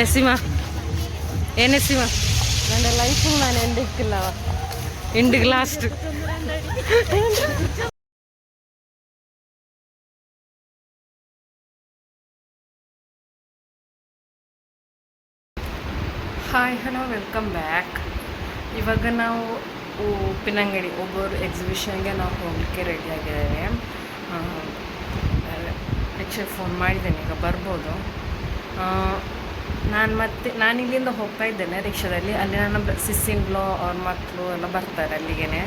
ನೆಸಿಮ. ಏ ನೆಸಿಮ. ನನ್ನ ಲೈಫು ನಾನು ಎಂಡಿಕ್ಕಿಲ್ಲವ ಎಂಡಿಗೆ last hi hello welcome back ಇವಾಗ ನಾವು ಉಪ್ಪಿನಂಗಡಿ ಒಬ್ಬರು ಎಕ್ಸಿಬಿಷನ್ಗೆ ನಾವು ಹೋಗಲಿಕ್ಕೆ ರೆಡಿ ಆಗಿದ್ದೇವೆ. ಆ್ಯಕ್ಚುಲಿ ಫೋನ್ ಮಾಡಿದ್ದೇನೆ ಈಗ ಬರ್ಬೋದು. ನಾನು ಮತ್ತೆ, ನಾನು ಇಲ್ಲಿಂದ ಹೋಗ್ತಾ ಇದ್ದೇನೆ ರಿಕ್ಷಾದಲ್ಲಿ. ಅಲ್ಲಿ ನನ್ನ ಸಿಸ್ಸಿನ್ಗಳು ಅವ್ರ ಮಕ್ಕಳು ಎಲ್ಲ ಬರ್ತಾರೆ ಅಲ್ಲಿಗೆ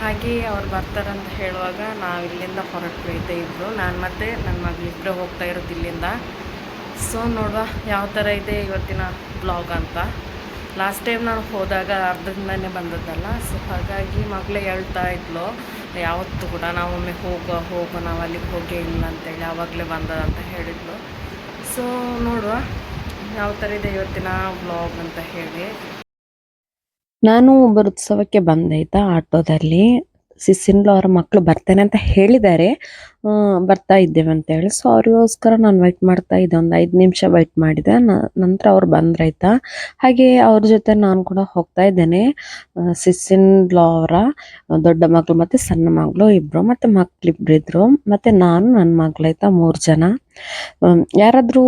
ಹಾಗೆ ಅವ್ರು ಬರ್ತಾರಂತ ಹೇಳುವಾಗ ನಾವು ಇಲ್ಲಿಂದ ಹೊರಟು ಇದ್ದೆ ಇಬ್ಬರು ನಾನು ಮತ್ತೆ ನನ್ನ ಮಗಳಿಬ್ಬರು ಹೋಗ್ತಾ ಇರೋದು ಇಲ್ಲಿಂದ. ಸೊ ನೋಡುವ ಯಾವ ಥರ ಇದೆ ಇವತ್ತಿನ ಬ್ಲಾಗ್ ಅಂತ. ಲಾಸ್ಟ್ ಟೈಮ್ ನಾನು ಹೋದಾಗ ಅರ್ಧದಿಂದನೇ ಬಂದದ್ದಲ್ಲ. ಸೊ ಹಾಗಾಗಿ ಮಗಳೇ ಹೇಳ್ತಾ ಇದ್ಲು, ಯಾವತ್ತು ಕೂಡ ನಾವೊಮ್ಮೆ ಹೋಗೋ ಹೋಗೋ, ನಾವು ಅಲ್ಲಿಗೆ ಹೋಗೇ ಇಲ್ಲ ಅಂತೇಳಿ ಆವಾಗಲೇ ಬಂದದಂತ ಹೇಳಿದ್ಲು. ಸೊ ನೋಡುವ. ಯಾವ ಥರ ಇದೆ ಇವತ್ತಿನ ಬ್ಲಾಗ್ ಅಂತ ಹೇಳಿ? ನಾನು ಒಬ್ಬರು ಉತ್ಸವಕ್ಕೆ ಬಂದಾಯ್ತಾ ಆಟೋದಲ್ಲಿ. ಸಿಸ್ಸಿನ್ಲು ಅವರ ಮಕ್ಕಳು ಬರ್ತೇನೆ ಅಂತ ಹೇಳಿದ್ದಾರೆ. ಬರ್ತಾ ಇದ್ದೇವೆ ಅಂತ ಹೇಳಿ. ಸೊ ಅವ್ರಿಗೋಸ್ಕರ ನಾನು ವೆಯ್ಟ್ ಮಾಡ್ತಾ ಇದ್ದೆ. ಒಂದು ಐದು ನಿಮಿಷ ವೆಯ್ಟ್ ಮಾಡಿದೆ. ನಂತರ ಅವ್ರು ಬಂದ್ರಾಯ್ತಾ ಹಾಗೆ ಅವ್ರ ಜೊತೆ ನಾನು ಕೂಡ ಹೋಗ್ತಾ ಇದ್ದೇನೆ. ಸಿಸ್ಸಿನ್ಲು ಅವರ, ದೊಡ್ಡ ಮಗಳು ಮತ್ತೆ ಸಣ್ಣ ಮಗಳು ಇಬ್ಬರು ಮತ್ತೆ ಮಕ್ಳಿಬ್ರು ಇದ್ರು. ಮತ್ತೆ ನಾನು ನನ್ನ ಮಗಳಾಯ್ತಾ ಮೂರು ಜನ. ಯಾರಾದ್ರೂ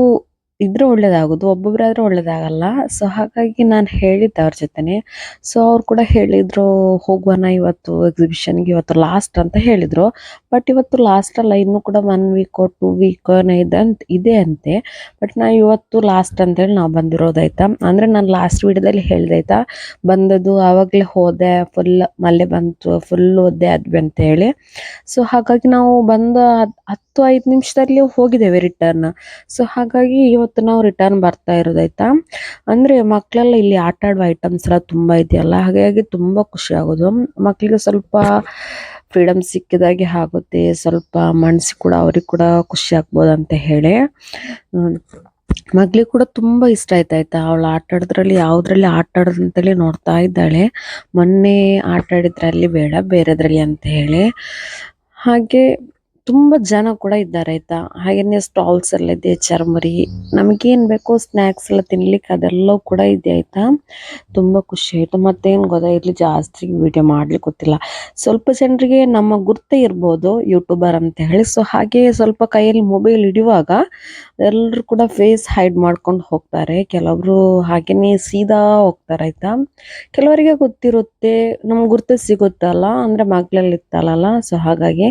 ಇದ್ರೆ ಒಳ್ಳೇದಾಗೋದು ಒಬ್ಬೊಬ್ಬರಾದ್ರೆ ಒಳ್ಳೇದಾಗಲ್ಲ. ಸೊ ಹಾಗಾಗಿ ನಾನು ಹೇಳಿದ್ದೆ ಅವ್ರ ಜೊತೆನೆ. ಸೊ ಅವ್ರು ಕೂಡ ಹೇಳಿದ್ರು, ಹೋಗುವನ ಇವತ್ತು ಎಕ್ಸಿಬಿಷನ್ಗೆ ಇವತ್ತು ಲಾಸ್ಟ್ ಅಂತ ಹೇಳಿದ್ರು. ಬಟ್ ಇವತ್ತು ಲಾಸ್ಟ್ ಅಲ್ಲ, ಇನ್ನು ಕೂಡ ಒನ್ ವೀಕ್ ಟು ವೀಕ್ ಇದೆ ಅಂತ, ಇದೆ ಅಂತೆ. ಬಟ್ ನಾ ಇವತ್ತು ಲಾಸ್ಟ್ ಅಂತೇಳಿ ನಾವು ಬಂದಿರೋದಾಯ್ತಾ? ಅಂದ್ರೆ ನಾನು ಲಾಸ್ಟ್ ವಿಡಿಯೋದಲ್ಲಿ ಹೇಳ್ದಾಯ್ತಾ? ಬಂದದ್ದು ಆವಾಗಲೇ ಹೋದೆ ಫುಲ್ ಮಳೆ ಬಂತು ಫುಲ್ ಓದ್ದೆ, ಅದ್ವಿ ಅಂತ ಹೇಳಿ ಸೊ ಹಾಗಾಗಿ ನಾವು ಬಂದ ಹತ್- ಹತ್ತು, ಐದು ನಿಮಿಷದಲ್ಲಿ ಹೋಗಿದ್ದೇವೆ ರಿಟರ್ನ್ ಸೊ ಹಾಗಾಗಿ ಇವತ್ತು ನಾವು ರಿಟರ್ನ್ ಬರ್ತಾ ಇರೋದಾಯ್ತಾ ಅಂದ್ರೆ ಮಕ್ಕಳೆಲ್ಲ ಇಲ್ಲಿ ಆಟ ಆಡುವ ಐಟಮ್ಸ್ ಎಲ್ಲ ತುಂಬಾ ಇದೆಯಲ್ಲ, ಹಾಗಾಗಿ ತುಂಬಾ ಖುಷಿ ಆಗೋದು. ಮಕ್ಕಳಿಗೆ ಸ್ವಲ್ಪ ಫ್ರೀಡಮ್ ಸಿಕ್ಕಿದಾಗೆ ಆಗುತ್ತೆ, ಸ್ವಲ್ಪ ಮನ್ಸಿಗೆ ಕೂಡ ಅವ್ರಿಗೆ ಕೂಡ ಖುಷಿ ಆಗ್ಬೋದು ಅಂತ ಹೇಳಿ. ಮಗಳಿಗೆ ಕೂಡ ತುಂಬಾ ಇಷ್ಟ ಆಯ್ತು ಆಯ್ತಾ, ಅವಳು ಆಟ ಆಡೋದ್ರಲ್ಲಿ ಯಾವುದ್ರಲ್ಲಿ ಆಟ ಆಡೋದು ಅಂತೇಳಿ ನೋಡ್ತಾ ಇದ್ದಾಳೆ. ಮೊನ್ನೆ ಆಟ ಆಡಿದ್ರಲ್ಲಿ ಬೇಡ, ಬೇರೆದ್ರಲ್ಲಿ ಅಂತ ಹೇಳಿ. ಹಾಗೆ ತುಂಬಾ ಜನ ಕೂಡ ಇದ್ದಾರೆ ಆಯ್ತಾ? ಹಾಗೇನೆ ಸ್ಟಾಲ್ಸ್ ಎಲ್ಲ ಇದೆ, ಚರ್ಮರಿ. ನಮಗೇನ್ ಬೇಕೋ ಸ್ನಾಕ್ಸ್ ಎಲ್ಲ ತಿನ್ಲಿಕ್ಕೆ ಅದೆಲ್ಲವೂ ಕೂಡ ಇದೆ ಆಯ್ತಾ? ತುಂಬಾ ಖುಷಿ ಆಯ್ತು. ಮತ್ತೇನು ಗೊತ್ತಾ? ಇಲ್ಲಿ ಜಾಸ್ತಿ ವಿಡಿಯೋ ಮಾಡ್ಲಿಕ್ಕೆ ಗೊತ್ತಿಲ್ಲ. ಸ್ವಲ್ಪ ಜನರಿಗೆ ನಮ್ಮ ಗುರ್ತೇ ಇರ್ಬೋದು ಯೂಟ್ಯೂಬರ್ ಅಂತ ಹೇಳಿ ಸೊ ಹಾಗೆ ಸ್ವಲ್ಪ ಕೈಯಲ್ಲಿ ಮೊಬೈಲ್ ಹಿಡಿಯುವಾಗ ಎಲ್ಲರೂ ಕೂಡ ಫೇಸ್ ಹೈಡ್ ಮಾಡ್ಕೊಂಡು ಹೋಗ್ತಾರೆ. ಕೆಲವರು ಹಾಗೇನೆ ಸೀದಾ ಹೋಗ್ತಾರೆ ಆಯ್ತಾ? ಕೆಲವರಿಗೆ ಗೊತ್ತಿರುತ್ತೆ. ನಮ್ಗೆ ಗುರ್ತು ಸಿಗುತ್ತಲ್ಲ, ಅಂದ್ರೆ ಮಗ್ಲಲ್ಲಿ ಇತ್ತಲ್ಲ ಸೊ ಹಾಗಾಗಿ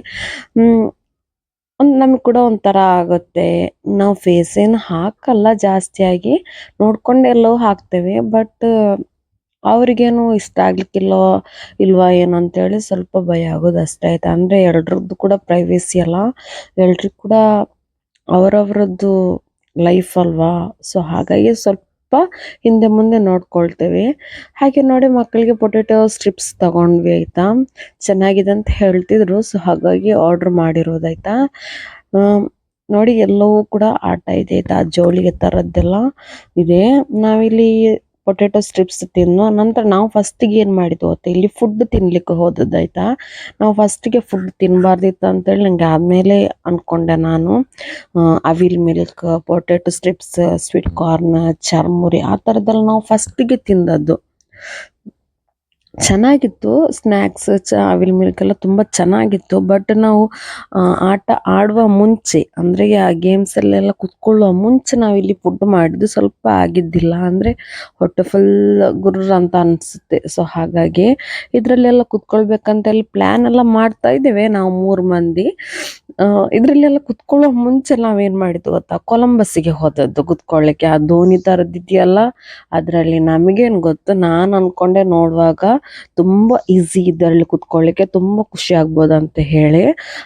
ಒಂದ್ ನಮಗೆ ಕೂಡ ಒಂಥರ ಆಗುತ್ತೆ. ನಾವು ಫೇಸ್ ಏನು ಹಾಕಲ್ಲ ಜಾಸ್ತಿಯಾಗಿ ನೋಡ್ಕೊಂಡು ಎಲ್ಲೋ ಹಾಕ್ತೇವೆ ಬಟ್ ಅವ್ರಿಗೇನು ಇಷ್ಟ ಆಗ್ಲಿಕ್ಕಿಲ್ಲೋ ಇಲ್ವಾ ಏನು ಅಂತೇಳಿ ಸ್ವಲ್ಪ ಭಯ ಆಗೋದು ಅಷ್ಟೇ ಆಯ್ತು. ಅಂದರೆ ಎಲ್ರದ್ದು ಕೂಡ ಪ್ರೈವೇಸಿ ಅಲ್ಲ. ಎಲ್ರಿಗೂ ಕೂಡ ಅವರವರದ್ದು ಲೈಫ್ ಅಲ್ವಾ? ಸೊ ಹಾಗಾಗಿ ಸ್ವಲ್ಪ ಹಿಂದೆ ಮುಂದೆ ನೋಡ್ಕೊಳ್ತೇವೆ. ಹಾಗೆ ನೋಡಿ ಮಕ್ಕಳಿಗೆ ಪೊಟೆಟೊ ಸ್ಟ್ರಿಪ್ಸ್ ತಗೊಂಡ್ವಿ ಆಯ್ತಾ? ಚೆನ್ನಾಗಿದೆ ಅಂತ ಹೇಳ್ತಿದ್ರು. ಸೊ ಹಾಗಾಗಿ ಆರ್ಡರ್ ಮಾಡಿರೋದಾಯ್ತಾ ನೋಡಿ ಎಲ್ಲವೂ ಕೂಡ ಆಟ ಇದೆ ಆಯ್ತಾ? ಜೋಳಿಗೆ ತರದ್ದೆಲ್ಲ ಇದೆ. ನಾವಿಲ್ಲಿ ಪೊಟೆಟೊ ಸ್ಟ್ರಿಪ್ಸ್ ತಿಂದು ನಂತರ ನಾವು ಫಸ್ಟಿಗೆ ಏನು ಮಾಡಿದ್ವು ಗೊತ್ತಾ? ಇಲ್ಲಿ ಫುಡ್ ತಿನ್ಲಿಕ್ಕೆ ಹೋದದ್ದಾಯ್ತಾ ನಾವು ಫಸ್ಟಿಗೆ ಫುಡ್ ತಿನ್ನಬಾರ್ದಿತ್ತು ಅಂತೇಳಿ ನಂಗೆ ಆದ್ಮೇಲೆ ಅನ್ಕೊಂಡೆ ನಾನು. Avil milk potato strips sweet corn charmuri ಆ ಥರದ್ದೆಲ್ಲ ನಾವು ಫಸ್ಟಿಗೆ ತಿಂದದ್ದು. ಚೆನ್ನಾಗಿತ್ತು. ಸ್ನ್ಯಾಕ್ಸ್ ಚ, ಅವಿಲ್ ಮಿಲ್ಕ್ ಎಲ್ಲ ತುಂಬ ಚೆನ್ನಾಗಿತ್ತು. ಬಟ್ ನಾವು ಆಟ ಆಡುವ ಮುಂಚೆ, ಅಂದರೆ ಆ ಗೇಮ್ಸಲ್ಲೆಲ್ಲ ಕುತ್ಕೊಳ್ಳುವ ಮುಂಚೆ ನಾವಿಲ್ಲಿ ಫುಡ್ ಮಾಡಿದ್ದು ಸ್ವಲ್ಪ ಆಗಿದ್ದಿಲ್ಲ. ಅಂದರೆ ಹೊಟ್ಟೆ ಫುಲ್ ಗುರ್ರ ಅಂತ ಅನಿಸುತ್ತೆ. ಸೊ ಹಾಗಾಗಿ ಇದರಲ್ಲೆಲ್ಲ ಕುತ್ಕೊಳ್ಬೇಕಂತ ಪ್ಲ್ಯಾನ್ ಎಲ್ಲ ಮಾಡ್ತಾ ಇದ್ದೇವೆ ನಾವು ಮೂರು ಮಂದಿ. ಇದರಲ್ಲೆಲ್ಲ ಕುತ್ಕೊಳ್ಳೋ ಮುಂಚೆ ನಾವೇನು ಮಾಡಿದ್ವು ಗೊತ್ತಾ? ಕೊಲಂಬಸ್ಸಿಗೆ ಹೋದದ್ದು ಕುತ್ಕೊಳ್ಳಿಕ್ಕೆ ಆ ದೋಣಿ ತರದಿದೆಯಲ್ಲ ಅದರಲ್ಲಿ ನಮಗೇನು ಗೊತ್ತು? ನಾನು ಅಂದ್ಕೊಂಡೆ ನೋಡುವಾಗ ತುಂಬಾ ಈಸಿ ಇದರಲ್ಲಿ ಕುತ್ಕೊಳ್ಳಿಕ್ಕೆ ತುಂಬಾ ಖುಷಿ ಆಗ್ಬೋದು ಅಂತ ಹೇಳಿ.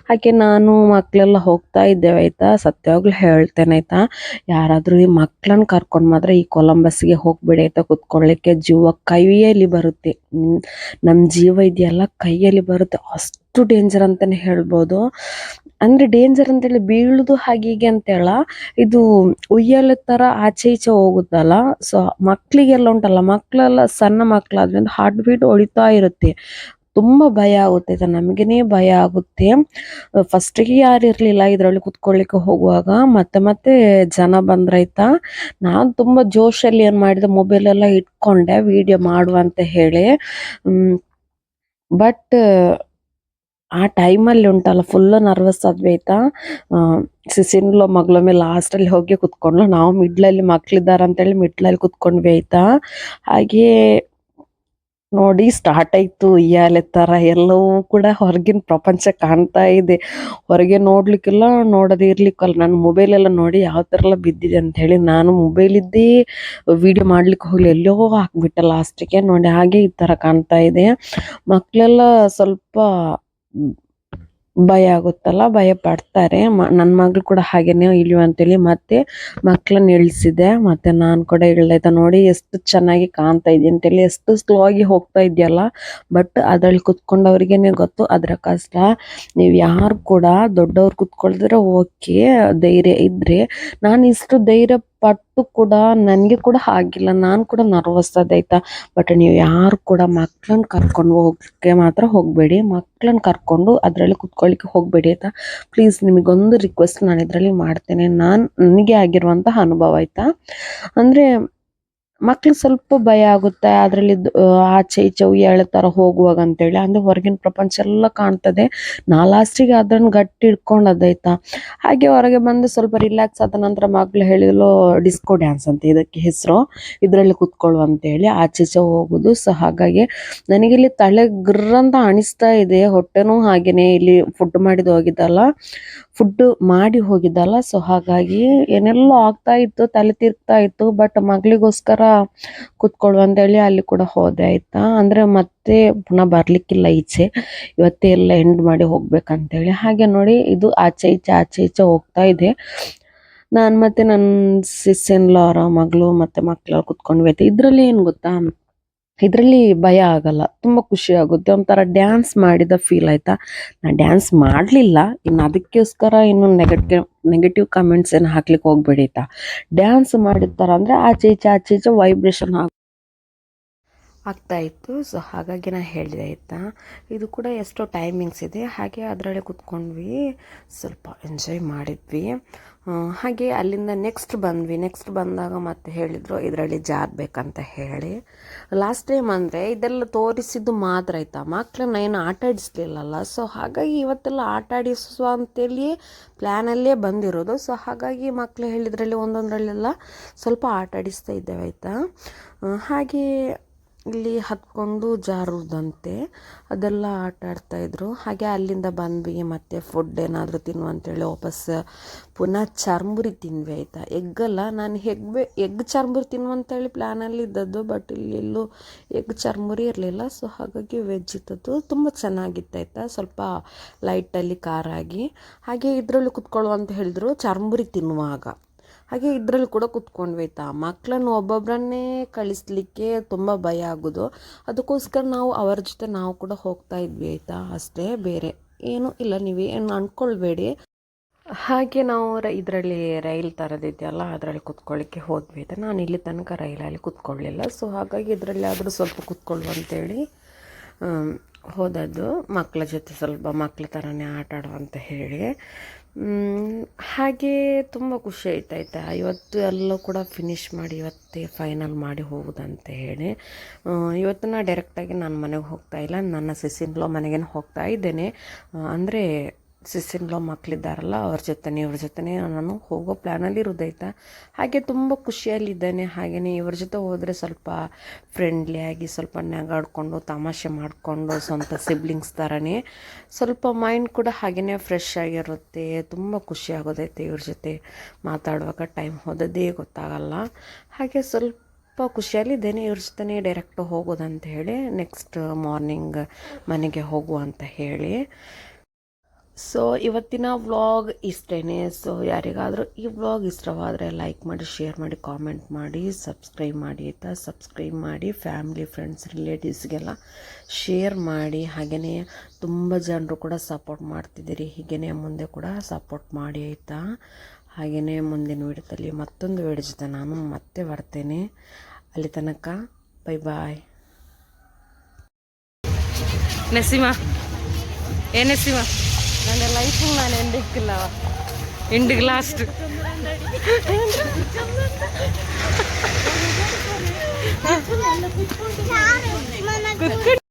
ಹಾಗೆ ನಾನು ಮಕ್ಕಳೆಲ್ಲ ಹೋಗ್ತಾ ಇದ್ದೇವೆ ಆಯ್ತಾ? ಸತ್ಯವಾಗ್ಲೂ ಹೇಳ್ತೇನೆ ಆಯ್ತಾ? ಯಾರಾದರೂ ಈ ಮಕ್ಕಳನ್ನ ಕರ್ಕೊಂಡು ಮಾತ್ರ ಈ ಕೊಲಂಬಸ್ಗೆ ಹೋಗ್ಬೇಡಿ ಆಯ್ತಾ ಕುತ್ಕೊಳ್ಳಿಕ್ಕೆ. ಜೀವ ಕೈಯಲ್ಲಿ ಬರುತ್ತೆ. ನಮ್ಮ ನಮ್ ಜೀವ ಇದೆಯಲ್ಲ, ಕೈಯಲ್ಲಿ ಬರುತ್ತೆ. ಅಷ್ಟು ಡೇಂಜರ್ ಅಂತಲೇ ಹೇಳ್ಬೋದು. ಅಂದ್ರೆ ಡೇಂಜರ್ ಅಂತೇಳಿ ಬೀಳುದು ಹಾಗೆ ಹೀಗೆ ಅಂತೇಳ, ಇದು ಉಯ್ಯಾಲೆ ತರ ಆಚೆ ಈಚೆ ಹೋಗುತ್ತಲ್ಲ ಸೊ ಮಕ್ಳಿಗೆಲ್ಲ ಉಂಟಲ್ಲ ಮಕ್ಕಳೆಲ್ಲ ಸಣ್ಣ ಮಕ್ಕಳಾದ್ರಿಂದ ಹಾರ್ಟ್ ಬೀಟ್ ಹೊಡಿತಾ ಇರುತ್ತೆ. ತುಂಬಾ ಭಯ ಆಗುತ್ತೆ ನಮಗೇನೆ ಭಯ ಆಗುತ್ತೆ. ಫಸ್ಟಿಗೆ ಯಾರು ಇರಲಿಲ್ಲ ಇದರಲ್ಲಿ ಕುತ್ಕೊಳ್ಳಿಕ್ಕೆ ಹೋಗುವಾಗ, ಮತ್ತೆ ಮತ್ತೆ ಜನ ಬಂದ್ರಾಯ್ತಾ? ನಾನು ತುಂಬಾ ಜೋಶಲ್ಲಿ ಏನು ಮಾಡಿದೆ ಮೊಬೈಲ್ ಎಲ್ಲ ಇಟ್ಕೊಂಡೆ ವಿಡಿಯೋ ಮಾಡುವ ಅಂತ ಹೇಳಿ. ಬಟ್ ಆ ಟೈಮಲ್ಲಿ ಉಂಟಲ್ಲ ಫುಲ್ಲು ನರ್ವಸ್ ಆದ್ವಿ ಆಯ್ತಾ? ಸಿಸಿನ್ಲೋ ಮಗಳ ಮೇಲೆ ಲಾಸ್ಟಲ್ಲಿ ಹೋಗಿ ಕುತ್ಕೊಂಡ್ಲು ನಾವು ಮಿಡ್ಲಲ್ಲಿ ಮಕ್ಳಿದ್ದಾರೆ ಅಂತೇಳಿ ಮಿಡ್ಲಲ್ಲಿ ಕುತ್ಕೊಂಡ್ವಿ ಆಯ್ತಾ? ಹಾಗೆ ನೋಡಿ ಸ್ಟಾರ್ಟ್ ಆಯಿತು ಇಯಾಲೆ ಥರ ಎಲ್ಲವೂ ಕೂಡ ಹೊರಗಿನ ಪ್ರಪಂಚ ಕಾಣ್ತಾ ಇದೆ. ಹೊರಗೆ ನೋಡ್ಲಿಕ್ಕೆಲ್ಲ ನೋಡೋದೇ ಇರ್ಲಿಕ್ಕಲ್ಲ. ನನ್ನ ಮೊಬೈಲೆಲ್ಲ ನೋಡಿ ಯಾವ ಥರ ಎಲ್ಲ ಬಿದ್ದಿದೆ ಅಂತ ಹೇಳಿ ನಾನು ಮೊಬೈಲ್ ಇದ್ದೇ ವಿಡಿಯೋ ಮಾಡ್ಲಿಕ್ಕೆ ಹೋಗಲಿ, ಎಲ್ಲೋ ಹಾಕ್ಬಿಟ್ಟೆ ಲಾಸ್ಟಿಗೆ ನೋಡಿ ಹಾಗೆ ಈ ಥರ ಕಾಣ್ತಾ ಇದೆ. ಮಕ್ಕಳೆಲ್ಲ ಸ್ವಲ್ಪ ಭಯ ಆಗುತ್ತಲ್ಲ, ಭಯ ಪಡ್ತಾರೆ. ನನ್ನ ಮಗಳು ಕೂಡ ಹಾಗೇನೆ ಇಳಿಯು ಅಂತೇಳಿ ಮತ್ತೆ ಮಕ್ಕಳನ್ನ ಇಳಿಸಿದೆ. ಮತ್ತೆ ನಾನು ಕೂಡ ಇಳಿದ ನೋಡಿ, ಎಷ್ಟು ಚೆನ್ನಾಗಿ ಕಾಣ್ತಾ ಇದೆ ಅಂತೇಳಿ, ಎಷ್ಟು ಸ್ಲೋ ಆಗಿ ಹೋಗ್ತಾ ಇದೆಯಲ್ಲ. ಬಟ್ ಅದ್ರಲ್ಲಿ ಕುತ್ಕೊಂಡವ್ರಿಗೇನೆ ಗೊತ್ತು, ಅದ್ರ ಕಷ್ಟ. ನೀವು ಯಾರು ಕೂಡ ದೊಡ್ಡವ್ರು ಕುತ್ಕೊಳ್ದ್ರೆ ಓಕೆ ಧೈರ್ಯ ಇದ್ರೆ. ನಾನು ಇಷ್ಟು ಧೈರ್ಯ ಪಟ್ಟು ಕೂಡ ನನಗೆ ಕೂಡ ಆಗಿಲ್ಲ ನಾನು ಕೂಡ ನರ್ವಸ್ ಆಯಿತಾ. ಬಟ್ ನೀವು ಯಾರು ಕೂಡ ಮಕ್ಕಳನ್ನ ಕರ್ಕೊಂಡು ಹೋಗಕ್ಕೆ ಮಾತ್ರ ಹೋಗಬೇಡಿ. ಮಕ್ಕಳನ್ನ ಕರ್ಕೊಂಡು ಅದರಲ್ಲಿ ಕುತ್ಕೊಳ್ಳಿಕ್ಕೆ ಹೋಗಬೇಡಿ ಆಯ್ತಾ. ಪ್ಲೀಸ್ ನಿಮಗೊಂದು ರಿಕ್ವೆಸ್ಟ್ ನಾನು ಇದರಲ್ಲಿ ಮಾಡ್ತೇನೆ. ನಾನು ನನಗೆ ಆಗಿರುವಂತಹ ಅನುಭವ ಆಯ್ತಾ. ಅಂದರೆ ಮಕ್ಳಿಗೆ ಸ್ವಲ್ಪ ಭಯ ಆಗುತ್ತೆ, ಅದರಲ್ಲಿ ಆಚೆ ಈಚೆ ಉಯ್ಯಾಳೆ ತರ ಹೋಗುವಾಗ ಅಂತೇಳಿ, ಅಂದ್ರೆ ಹೊರಗಿನ ಪ್ರಪಂಚ ಎಲ್ಲ ಕಾಣ್ತದೆ. ನಾ ಲಾಸ್ಟಿಗೆ ಅದನ್ನ ಗಟ್ಟಿ ಹಿಡ್ಕೊಂಡದ್ದಾಯ್ತಾ ಹಾಗೆ ಹೊರಗೆ ಬಂದು ಸ್ವಲ್ಪ ರಿಲ್ಯಾಕ್ಸ್ ಆದ ನಂತರ ಮಕ್ಳು ಹೇಳಿದ್ಲು, ಡಿಸ್ಕೋ ಡ್ಯಾನ್ಸ್ ಅಂತ ಇದಕ್ಕೆ ಹೆಸರು, ಇದರಲ್ಲಿ ಕುತ್ಕೊಳ್ಳು ಅಂತೇಳಿ ಆಚೆ ಈಚೆ ಹೋಗುದು. ಸೊ, ಹಾಗಾಗಿ ನನಗಿಲ್ಲಿ ತಲೆ ಗ್ರ್ ಅಂತ ಅನಿಸ್ತಾ ಇದೆ. ಹೊಟ್ಟೆನೂ ಹಾಗೇನೆ, ಇಲ್ಲಿ ಫುಡ್ ಮಾಡಿದ ಹೋಗಿದ್ದಲ್ಲ, ಫುಡ್ ಮಾಡಿ ಹೋಗಿದ್ದಲ್ಲ. ಸೊ, ಹಾಗಾಗಿ ಏನೆಲ್ಲೋ ಆಗ್ತಾ ಇತ್ತು, ತಲೆ ತಿರ್ಗ್ತಾ ಇತ್ತು. ಬಟ್ ಮಗಳಿಗೋಸ್ಕರ ಕುತ್ಕೊಳ್ಳು ಅಂತೇಳಿ ಅಲ್ಲಿ ಕೂಡ ಹೋದೆ ಆಯ್ತಾ. ಅಂದ್ರೆ ಮತ್ತೆ ಪುನಃ ಬರ್ಲಿಕ್ಕಿಲ್ಲ ಈಚೆ. ಇವತ್ತೇ ಎಲ್ಲ ಎಂಡ್ ಮಾಡಿ ಹೋಗ್ಬೇಕಂತೇಳಿ. ಹಾಗೆ ನೋಡಿ ಇದು ಆಚೆ ಈಚೆ ಆಚೆ ಈಚೆ ಹೋಗ್ತಾ ಇದೆ. ನಾನು ಮತ್ತೆ ನನ್ನ ಸಿಸ್ಸೆನ್ಲೋ ಅವರ ಮಗಳು ಮತ್ತೆ ಮಕ್ಕಳು ಕುತ್ಕೊಂಡ್ವಿ ಇದ್ರಲ್ಲಿ ಏನು ಗೊತ್ತಾ? ಇದರಲ್ಲಿ ಭಯ ಆಗಲ್ಲ, ತುಂಬ ಖುಷಿ ಆಗುತ್ತೆ. ಒಂಥರ ಡ್ಯಾನ್ಸ್ ಮಾಡಿದ ಫೀಲ್ ಆಯ್ತಾ? ನಾನು ಡ್ಯಾನ್ಸ್ ಮಾಡಲಿಲ್ಲ, ಇನ್ನು ಅದಕ್ಕೋಸ್ಕರ ಇನ್ನು ನೆಗೆಟಿವ್ ನೆಗೆಟಿವ್ ಕಮೆಂಟ್ಸ್ ಏನು ಹಾಕ್ಲಿಕ್ಕೆ ಹೋಗ್ಬೇಡಿ ಡ್ಯಾನ್ಸ್ ಥರ ಅಂದರೆ ಆಚೆ ಈಚೆ ಆಚೆ ಈಚೆ ವೈಬ್ರೇಷನ್ ಆಗ್ತಾ ಇತ್ತು. ಸೊ ಹಾಗಾಗಿ ನಾನು ಹೇಳಿದೆ ಆಯಿತಾ? ಇದು ಕೂಡ ಎಷ್ಟೋ ಟೈಮಿಂಗ್ಸ್ ಇದೆ. ಹಾಗೆ ಅದರಲ್ಲೇ ಕುತ್ಕೊಂಡ್ವಿ. ಸ್ವಲ್ಪ ಎಂಜಾಯ್ ಮಾಡಿದ್ವಿ. ಹಾಗೆ ಅಲ್ಲಿಂದ ನೆಕ್ಸ್ಟ್ ಬಂದ್ವಿ. ನೆಕ್ಸ್ಟ್ ಬಂದಾಗ ಮತ್ತೆ ಹೇಳಿದರು, ಇದರಲ್ಲಿ ಜಾರ್ಬೇಕಂತ ಹೇಳಿ. ಲಾಸ್ಟ್ ಟೈಮ್ ಅಂದರೆ ಇದೆಲ್ಲ ತೋರಿಸಿದ್ದು ಮಾತ್ರ ಆಯಿತಾ? ಮಕ್ಕಳನ್ನ ಏನು ಆಟ ಆಡಿಸ್ಲಿಲ್ಲಲ್ಲ? ಸೊ ಹಾಗಾಗಿ ಇವತ್ತೆಲ್ಲ ಆಟ ಆಡಿಸುವ ಅಂತೇಳಿ ಪ್ಲ್ಯಾನಲ್ಲೇ ಬಂದಿರೋದು. ಸೊ ಹಾಗಾಗಿ ಮಕ್ಕಳು ಹೇಳಿದ್ರಲ್ಲಿ ಒಂದೊಂದರಲ್ಲೆಲ್ಲ ಸ್ವಲ್ಪ ಆಟ ಆಡಿಸ್ತಾ ಇದ್ದೇವೆ ಆಯಿತಾ? ಹಾಗೆ ಇಲ್ಲಿ ಹತ್ಕೊಂಡು ಜಾರುದಂತೆ. ಅದೆಲ್ಲ ಆಟ ಆಡ್ತಾ ಇದ್ರು. ಹಾಗೆ ಅಲ್ಲಿಂದ ಬಂದ್ವಿ. ಮತ್ತೆ ಫುಡ್ ಏನಾದರೂ ತಿನ್ನು ಅಂತೇಳಿ ವಾಪಸ್, ಪುನಃ ಚರ್ಮುರಿ ತಿಂದ್ವಿ ಆಯಿತಾ. ಎಗ್ಗಲ್ಲ ನಾನು ಹೆಗ್ಬೆ ಎಗ್ ಚರ್ಮುರಿ ತಿನ್ನುವಂಥೇಳಿ ಪ್ಲ್ಯಾನಲ್ಲಿ ಇದ್ದದ್ದು ಬಟ್ ಇಲ್ಲಿ ಎಲ್ಲೂ ಎಗ್ ಚರ್ಮುರಿ ಇರಲಿಲ್ಲ. ಸೊ ಹಾಗಾಗಿ ವೆಜ್ ಇದ್ದದ್ದು ತುಂಬ ಚೆನ್ನಾಗಿತ್ತು ಆಯಿತಾ. ಸ್ವಲ್ಪ ಲೈಟಲ್ಲಿ ಖಾರ ಆಗಿ. ಹಾಗೆ ಇದರಲ್ಲಿ ಕುತ್ಕೊಳ್ಳುವಂತ ಹೇಳಿದ್ರು. ಚರ್ಮುರಿ ತಿನ್ನುವಾಗ. ಹಾಗೆ ಇದರಲ್ಲಿ ಕೂಡ ಕುತ್ಕೊಂಡ್ವಿ ಆಯ್ತಾ. ಮಕ್ಕಳನ್ನು ಒಬ್ಬೊಬ್ಬರನ್ನೇ ಕಳಿಸ್ಲಿಕ್ಕೆ ತುಂಬ ಭಯ ಆಗೋದು. ಅದಕ್ಕೋಸ್ಕರ ನಾವು ಅವರ ಜೊತೆ ನಾವು ಕೂಡ ಹೋಗ್ತಾ ಇದ್ವಿ ಆಯಿತಾ. ಅಷ್ಟೇ ಬೇರೆ ಏನು ಇಲ್ಲ. ನೀವು ಏನು ಅಂದ್ಕೊಳ್ಬೇಡಿ ಹಾಗೆ ನಾವು ಇದರಲ್ಲಿ ರೈಲ್ ಥರದಿದೆಯಲ್ಲ ಅದರಲ್ಲಿ ಕುತ್ಕೊಳ್ಳಿಕ್ಕೆ ಹೋದ್ವಿ ಆಯಿತಾ. ನಾನು ಇಲ್ಲಿ ತನಕ ರೈಲಲ್ಲಿ ಕುತ್ಕೊಳ್ಳಿಲ್ಲ. ಸೊ ಹಾಗಾಗಿ ಇದರಲ್ಲಿ ಆದರೂ ಸ್ವಲ್ಪ ಕುತ್ಕೊಳ್ಳು ಅಂತೇಳಿ ಆಮ್, ಹೋದದ್ದು ಮಕ್ಕಳ ಜೊತೆ ಸ್ವಲ್ಪ ಮಕ್ಕಳ ಥರನೇ ಆಟ ಆಡುವಂತ ಹೇಳಿ. ಹಾಗೆ ತುಂಬ ಖುಷಿ ಆಯ್ತಾಯ್ತಾ ಇವತ್ತು ಎಲ್ಲ ಕೂಡ ಫಿನಿಶ್ ಮಾಡಿ ಇವತ್ತೇ ಫೈನಲ್ ಮಾಡಿ ಹೋಗುದಂತ ಹೇಳಿ. ಇವತ್ತು ನಾನು ಡೈರೆಕ್ಟಾಗಿ ನಾನು ಮನೆಗೆ ಹೋಗ್ತಾ ಇಲ್ಲ. ನನ್ನ ಸಿಸಿನ್ಲೋ ಮನೆಗೇನು ಹೋಗ್ತಾ ಇದ್ದೇನೆ. ಅಂದರೆ ಸಿಸ್ಸಿನ್ಲೋ ಮಕ್ಕಳಿದ್ದಾರಲ್ಲ ಅವ್ರ ಜೊತೆನೇ, ಇವ್ರ ಜೊತೆನೇ ನಾನು ಹೋಗೋ ಪ್ಲ್ಯಾನಲ್ಲಿ ಇರೋದೈತಾ ಹಾಗೆ ತುಂಬ ಖುಷಿಯಲ್ಲಿದ್ದೇನೆ. ಹಾಗೆಯೇ ಇವ್ರ ಜೊತೆ ಹೋದರೆ ಸ್ವಲ್ಪ ಫ್ರೆಂಡ್ಲಿ ಆಗಿ ಸ್ವಲ್ಪ ನಗಾಡ್ಕೊಂಡು, ತಮಾಷೆ ಮಾಡಿಕೊಂಡು, ಸ್ವಂತ ಸಿಬ್ಲಿಂಗ್ಸ್ ಥರನೇ ಸ್ವಲ್ಪ ಮೈಂಡ್ ಕೂಡ ಹಾಗೆಯೇ ಫ್ರೆಶ್ ಆಗಿರುತ್ತೆ. ತುಂಬ ಖುಷಿ ಆಗೋದೈತೆ ಇವ್ರ ಜೊತೆ ಮಾತಾಡುವಾಗ ಟೈಮ್ ಹೋದದ್ದೇ ಗೊತ್ತಾಗಲ್ಲ. ಹಾಗೆ ಸ್ವಲ್ಪ ಖುಷಿಯಲ್ಲಿದ್ದೇನೆ ಇವ್ರ ಜೊತೆನೇ ಡೈರೆಕ್ಟ್ ಹೋಗೋದಂತ ಹೇಳಿ ನೆಕ್ಸ್ಟ್ ಮಾರ್ನಿಂಗ್ ಮನೆಗೆ ಹೋಗುವ ಅಂತ ಹೇಳಿ. ಸೊ ಇವತ್ತಿನ ವ್ಲಾಗ್ ಇಷ್ಟೇ ಸೊ ಯಾರಿಗಾದರೂ ಈ ವ್ಲಾಗ್ ಇಷ್ಟವಾದರೆ ಲೈಕ್ ಮಾಡಿ ಶೇರ್ ಮಾಡಿ ಕಾಮೆಂಟ್ ಮಾಡಿ ಸಬ್ಸ್ಕ್ರೈಬ್ ಮಾಡಿ ಆಯಿತಾ ಸಬ್ಸ್ಕ್ರೈಬ್ ಮಾಡಿ ಫ್ಯಾಮಿಲಿ ಫ್ರೆಂಡ್ಸ್ ರಿಲೇಟಿವ್ಸ್ಗೆಲ್ಲ ಶೇರ್ ಮಾಡಿ. ಹಾಗೆಯೇ ತುಂಬ ಜನರು ಕೂಡ ಸಪೋರ್ಟ್ ಮಾಡ್ತಿದ್ದೀರಿ. ಹೀಗೇ ಮುಂದೆ ಕೂಡ ಸಪೋರ್ಟ್ ಮಾಡಿ ಆಯಿತಾ? ಹಾಗೆಯೇ ಮುಂದಿನ ವಿಡಿಯೋದಲ್ಲಿ ಮತ್ತೊಂದು ವಿಡಿಯೋ ಜೊತೆ ನಾನು ಮತ್ತೆ ಬರ್ತೇನೆ. ಅಲ್ಲಿ ತನಕ ಬೈ ಬಾಯ್ ನಸೀಮಾ, ಏ ನಸೀಮ? ನನ್ನ ಲೈಫು ನಾನು ಎಂಡಿಕ್ಕಿಲ್ಲ ಎಂಡಿಗೆ ಲಾಸ್ಟ್ ಕುಕ್ಕ